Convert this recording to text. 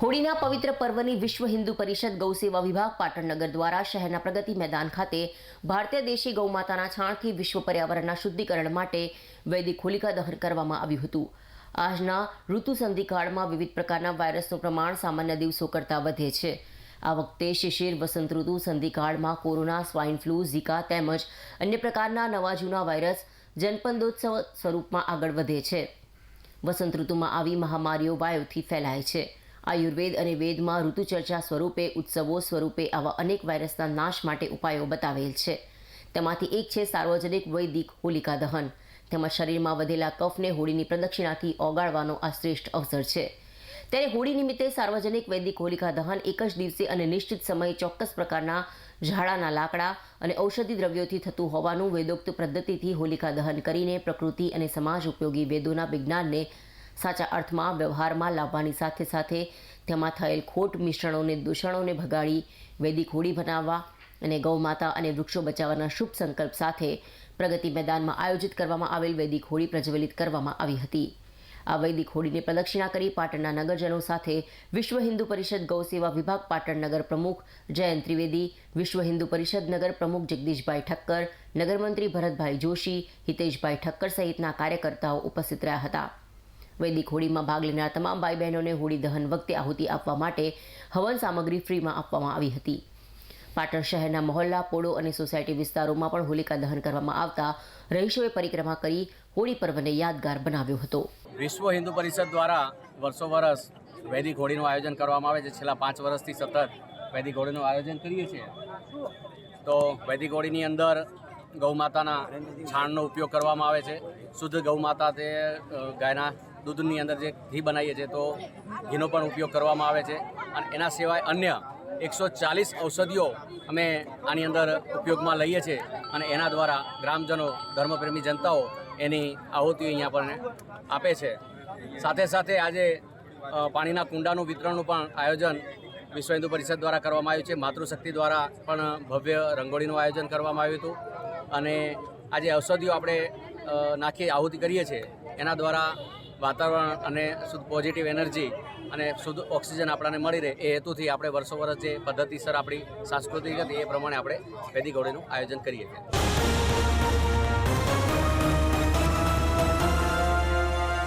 હોળીના પવિત્ર પર્વની વિશ્વ હિન્દુ પરિષદ ગૌસેવા વિભાગ પાટણનગર દ્વારા શહેરના પ્રગતિ મેદાન ખાતે ભારતીય દેશી ગૌમાતાના છાણથી વિશ્વ પર્યાવરણના શુદ્ધિકરણ માટે વૈદિક હોલિકા દહન કરવામાં આવ્યું હતું. આજના ઋતુ સંધિકાળમાં વિવિધ પ્રકારના વાયરસનું પ્રમાણ સામાન્ય દિવસો કરતાં વધે છે. આ વખતે શિશિર, વસંત ઋતુ સંધિકાળમાં કોરોના, સ્વાઇન ફ્લૂ, ઝીકા તેમજ અન્ય પ્રકારના નવા જૂના વાયરસ જનપંદોત્સવ સ્વરૂપમાં આગળ વધે છે. વસંત ઋતુમાં આવી મહામારીઓ વાયુથી ફેલાય છે. આયુર્વેદ અને વેદમાં ઋતુચર્ચા સ્વરૂપે, ઉત્સવો સ્વરૂપે આવા અનેક વાયરસના નાશ માટે ઉપાયો બતાવેલ છે. તેમાંથી એક છે સાર્વજનિક વૈદિક હોલિકા દહન. તેમાં શરીરમાં વધેલા કફને હોળીની પ્રદક્ષિણાથી ઓગાળવાનો આ શ્રેષ્ઠ અવસર છે. ત્યારે હોળી નિમિત્તે સાર્વજનિક વૈદિક હોલિકા દહન એક જ દિવસે અને નિશ્ચિત સમયે ચોક્કસ પ્રકારના ઝાડાના લાકડા અને ઔષધિ દ્રવ્યોથી થતું હોવાનું વેદોક્ત પદ્ધતિથી હોલિકા દહન કરીને પ્રકૃતિ અને સમાજ ઉપયોગી વેદોના વિજ્ઞાનને સાચા અર્થમાં વ્યવહારમાં લાવવાની સાથે સાથે તેમાં થયેલ ખોટ મિશ્રણોને, દૂષણોને ભગાડી, વૈદિક હોળી બનાવવા અને ગૌમાતા અને વૃક્ષો બચાવવાના શુભ સંકલ્પ સાથે પ્રગતિ મેદાનમાં આયોજિત કરવામાં આવેલ વૈદિક હોળી પ્રજ્વલિત કરવામાં આવી હતી. આ વૈદિક હોળીને પ્રદક્ષિણા કરી પાટણના નગરજનો સાથે વિશ્વ હિન્દુ પરિષદ ગૌ સેવા વિભાગ પાટણ નગર પ્રમુખ જયંત ત્રિવેદી, વિશ્વ હિન્દુ પરિષદ નગર પ્રમુખ જગદીશભાઈ ઠક્કર, નગરમંત્રી ભરતભાઈ જોશી, હિતેશભાઈ ઠક્કર સહિતના કાર્યકર્તાઓ ઉપસ્થિત રહ્યા હતા. વૈદિક હોળીમાં ભાગ લેનાર તમામ ભાઈ બહેનોને હોળી દહન વખતે આહુતિ આપવા માટે હવન સામગ્રી ફ્રીમાં આપવામાં આવી હતી. પાટણ શહેરના મહોલ્લા, પોળો અને સોસાયટી વિસ્તારોમાં પણ હોલિકા દહન કરવામાં આવતા રહીશોએ પરિક્રમા કરી હોળી પર્વને યાદગાર બનાવ્યો હતો. વિશ્વ હિન્દુ પરિષદ દ્વારા વર્ષો વર્ષ વૈદિક હોળીનું આયોજન કરવામાં આવે છે. છેલ્લા પાંચ વર્ષથી સતત વૈદિક હોળીનું આયોજન કરીએ છીએ. તો વૈદિક હોળીની અંદર ગૌમાતાના છાણનો ઉપયોગ કરવામાં આવે છે. શુદ્ધ ગૌમાતા તે ગાયના દૂધની અંદર જે ઘી બનાવીએ છીએ તો ઘીનો પણ ઉપયોગ કરવામાં આવે છે. અને એના સિવાય અન્ય એકસો ચાલીસ ઔષધિઓ અમે આની અંદર ઉપયોગમાં લઈએ છીએ અને એના દ્વારા ગ્રામજનો, ધર્મપ્રેમી જનતાઓ એની આહુતિ અહીંયા આપણને આપે છે. સાથે સાથે આજે પાણીના કુંડાનું વિતરણનું પણ આયોજન વિશ્વ હિન્દુ પરિષદ દ્વારા કરવામાં આવ્યું છે. માતૃશક્તિ દ્વારા પણ ભવ્ય રંગોળીનું આયોજન કરવામાં આવ્યું હતું. અને આ જે ઔષધિઓ આપણે નાખી, આહુતિ કરીએ છીએ, એના દ્વારા વાતાવરણ અને શુદ્ધ પોઝિટિવ એનર્જી અને શુદ્ધ ઓક્સિજન આપણાને મળી રહે, એ હેતુથી આપણે વર્ષો વર્ષ જે પદ્ધતિસર આપણી સાંસ્કૃતિક હતી, એ પ્રમાણે આપણે વૈદિક હોળીનું આયોજન કરીએ છીએ.